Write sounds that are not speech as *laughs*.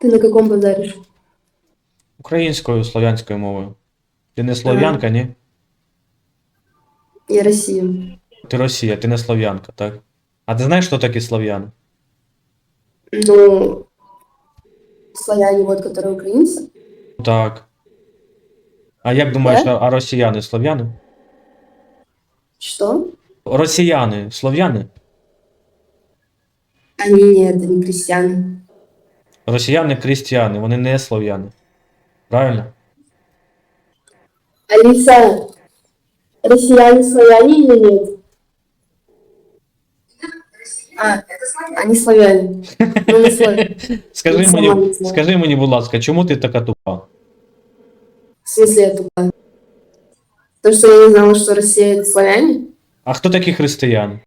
Ты на каком базаришь? Українською, слов'янською мовою. Ти не слов'янка, ні? Я Россия. Ти Росія, ти не слов'янка, так? А ти знаєш, хто такі слов'яни? Ну, славяне, вот, которые украинцы. Так. А як думаєш, Е? а, а росіяни слов'яни? Что? Росіяни слов'яни? Они нет, они крестьяне. Росіяни крістіяни, вони не слов'яни. Правильно? Алиса, россияне славяне или нет? А, они славяне. Ну, мы славяне. *laughs* Скажи Я сама мені, не знаю. скажи мені, будь ласка, чому ти така тупа? В смысле я тупая? То, что я не знала, что Россия это славяне? А хто такі християни?